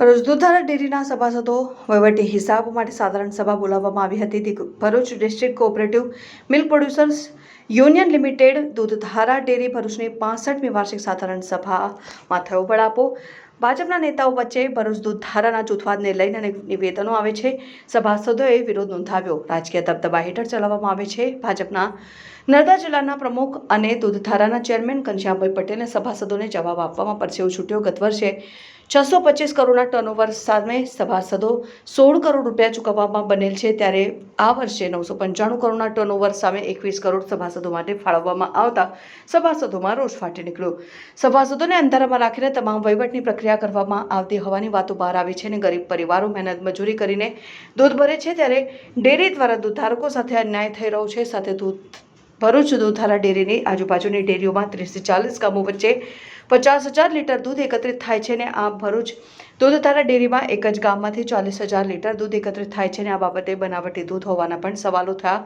ભરૂચ દૂધધારા ડેરીના સભાસદો વહીવટી હિસાબ માટે સાધારણ સભા બોલાવવામાં આવી હતી. Bharuch district cooperative milk producers union limited Dudhdhara dairy ભરૂચની પાસઠમી વાર્ષિક સાધારણ સભામાં થયો બળાપો ભાજપના નેતાઓ વચ્ચે ભરૂચ દૂધધારાના જૂથવાદને લઈને અનેક નિવેદનો આવે છે. સભાસદોએ વિરોધ નોંધાવ્યો. રાજકીય દબદબા હેઠળ ચલાવવામાં આવે છે. ભાજપના નર્મદા જિલ્લાના પ્રમુખ અને દૂધધારાના ચેરમેન ઘનશ્યામભાઈ પટેલે સભાસદોને જવાબ આપવામાં પરસેવો છૂટ્યો. ગત વર્ષે છસો પચીસ કરોડના ટર્નઓવર સામે સભાસદો સોળ કરોડ રૂપિયા ચૂકવવામાં બનેલ છે ત્યારે આ વર્ષે નવસો પંચાણું કરોડના ટર્નઓવર સામે એકવીસ કરોડ સભાસદો માટે ફાળવવામાં આવતા સભાસદોમાં રોષ ફાટી નીકળ્યો. સભાસદોને અંધારામાં રાખીને તમામ વહીવટની પ્રક્રિયા કરવામાં આવતી હોવાની વાતો બહાર આવી છે અને ગરીબ પરિવારો મહેનત મજૂરી કરીને દૂધ ભરે છે ત્યારે ડેરી દ્વારા દૂધધારકો સાથે અન્યાય થઈ રહ્યો છે, સાથે દૂધ ભરૂચ દૂધારા ડેરીની આજુબાજુની ડેરીઓમાં ત્રીસથી ચાલીસ ગામો વચ્ચે પચાસ હજાર લીટર દૂધ એકત્રિત થાય છે અને આ ભરૂચ દૂધધારા ડેરીમાં એક જ ગામમાંથી ચાલીસ હજાર લીટર દૂધ એકત્રિત થાય છે અને આ બાબતે બનાવટી દૂધ હોવાના પણ સવાલો થયા.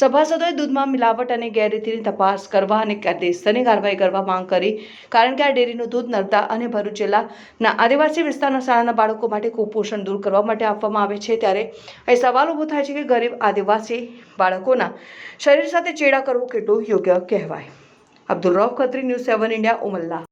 સભાસદોએ દૂધમાં મિલાવટ અને ગેરરીતિની તપાસ કરવા અને કાયદેસરની કાર્યવાહી કરવા માંગ કરી, કારણ કે આ ડેરીનું દૂધ નર્મદા અને ભરૂચ જિલ્લાના આદિવાસી વિસ્તારના શાળાના બાળકો માટે કુપોષણ દૂર કરવા માટે આપવામાં આવે છે. ત્યારે અહીં સવાલ ઊભો થાય છે કે ગરીબ આદિવાસી બાળકોના શરીર સાથે ચેડા કરવું કેટલું યોગ્ય કહેવાય? Abdul Rauf Khatri news seven India, Umalla.